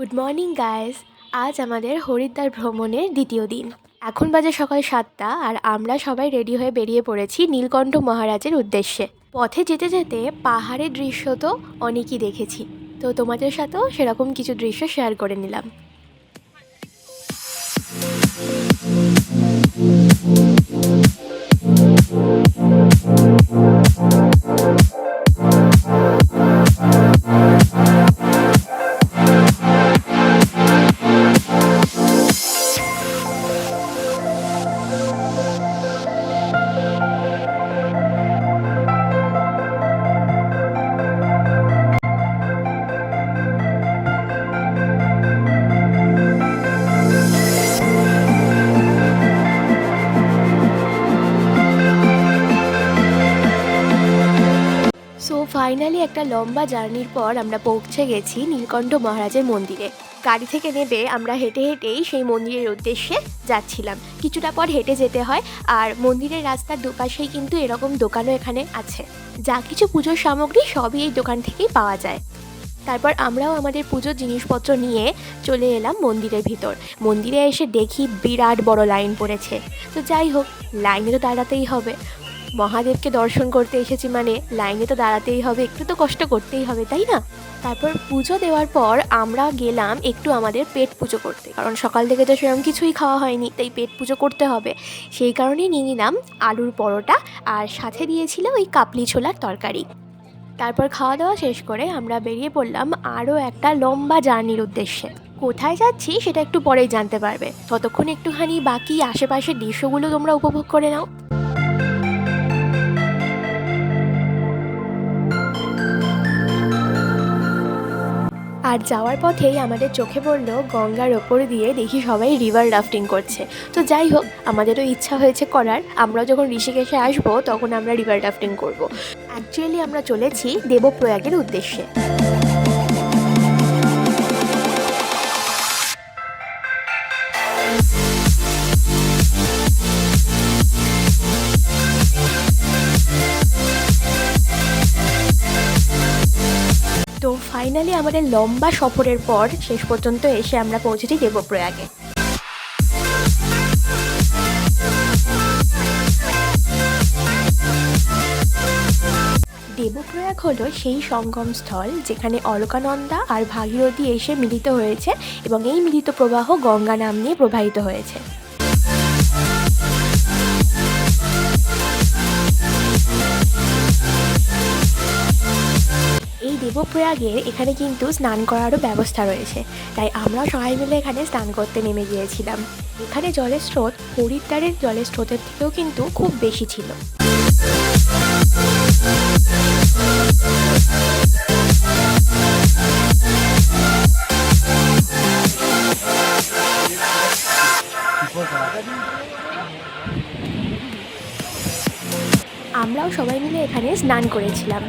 Good morning guys আজ আমাদের হরিদ্বার ভ্রমণের দ্বিতীয় দিন। এখন বাজে সকাল সাতটা আর আমরা সবাই রেডি হয়ে বেরিয়ে পড়েছি নীলকণ্ঠ মহারাজের উদ্দেশ্যে। পথে যেতে যেতে পাহাড়ের দৃশ্য তো অনেকই দেখেছি। তো তোমাদের সাথেও সেরকম কিছু দৃশ্য শেয়ার করে নিলাম। ফাইনালি একটা লম্বা জার্নির পর আমরা পৌঁছে গেছি নীলকণ্ঠ মহারাজের মন্দিরে। গাড়ি থেকে নেবে আমরা হেঁটে হেঁটেই সেই মন্দিরের উদ্দেশ্যে যাচ্ছিলাম। কিছুটা পর হেঁটে যেতে হয় আর মন্দিরের রাস্তার দুপাশেই কিন্তু এরকম দোকানও এখানে আছে। যা কিছু পুজোর সামগ্রী সবই এই দোকান থেকেই পাওয়া যায়। তারপর আমরাও আমাদের পুজোর জিনিসপত্র নিয়ে চলে এলাম মন্দিরের ভিতর। মন্দিরে এসে দেখি বিরাট বড় লাইন পড়েছে। তো যাই হোক লাইনে তো দাঁড়াতেই হবে। মহাদেবকে দর্শন করতে এসেছি মানে লাইনে তো দাঁড়াতেই হবে, একটু তো কষ্ট করতেই হবে, তাই না? তারপর পুজো দেওয়ার পর আমরা গেলাম একটু আমাদের পেট পুজো করতে। কারণ সকাল থেকে তো সেরকম কিছুই খাওয়া হয়নি, তাই পেট পুজো করতে হবে। সেই কারণেই নিয়ে নিলাম আলুর পরোটা আর সাথে দিয়েছিল ওই কাপলি ছোলার তরকারি। তারপর খাওয়া দাওয়া শেষ করে আমরা বেরিয়ে পড়লাম আরও একটা লম্বা জার্নির উদ্দেশ্যে। কোথায় যাচ্ছি সেটা একটু পরেই জানতে পারবে। ততক্ষণ একটুখানি বাকি আশেপাশের দৃশ্যগুলো তোমরা উপভোগ করে নাও। আর যাওয়ার পথেই আমাদের চোখে পড়ল গঙ্গার ওপর দিয়ে দেখি সবাই রিভার রাফটিং করছে। তো যাই হোক, আমাদেরও ইচ্ছা হয়েছে করার। আমরা যখন ঋষিকেশে আসব, তখন আমরা রিভার রাফটিং করব। অ্যাকচুয়ালি আমরা চলেছি দেবপ্রয়াগের উদ্দেশ্যে। ফাইনালি আমাদের লম্বা সফরের পর শেষ পর্যন্ত এসে আমরা পৌঁছেছি দেবপ্রয়াগে। দেবপ্রয়াগ হলো সেই সঙ্গম স্থল যেখানে অলকানন্দা আর ভাগীরথী এসে মিলিত হয়েছে এবং এই মিলিত প্রবাহ গঙ্গা নাম নিয়ে প্রবাহিত হয়েছে। দেবপ্রয়াগের এখানে কিন্তু স্নান করারও ব্যবস্থা রয়েছে। তাই আমরা সবাই মিলে এখানে স্নান করতে নেমে গিয়েছিলাম। এখানে জলের স্রোত হরিদ্বারের জলের স্রোতের থেকেও কিন্তু খুব বেশি ছিল। আমরাও সবাই মিলে এখানে স্নান করেছিলাম।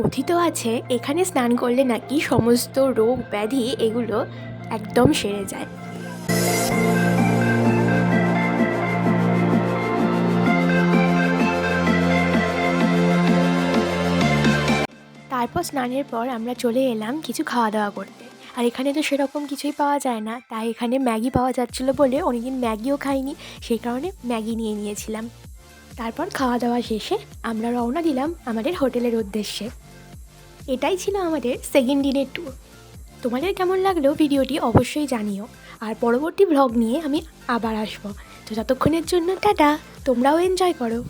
কথিত আছে, এখানে স্নান করলে নাকি সমস্ত রোগ ব্যাধি এগুলো একদম সেরে যায়। তারপর স্নানের পর আমরা চলে এলাম কিছু খাওয়া দাওয়া করতে। আর এখানে তো সেরকম কিছুই পাওয়া যায় না, তাই এখানে ম্যাগি পাওয়া যাচ্ছিল বলে অনেকদিন ম্যাগিও খাইনি, সেই কারণে ম্যাগি নিয়ে নিয়েছিলাম। তারপর খাওয়া দাওয়া শেষে আমরা রওনা দিলাম আমাদের হোটেলের উদ্দেশ্যে। এটাই ছিল আমাদের সেকেন্ড দিনের ট্যুর তোমাদের কেমন লাগল ভিডিওটি অবশ্যই জানিও। আর পরবর্তী ব্লগ নিয়ে আমি আবার আসব। তো যতক্ষণের জন্য টাটা। তোমরাও এনজয় করো।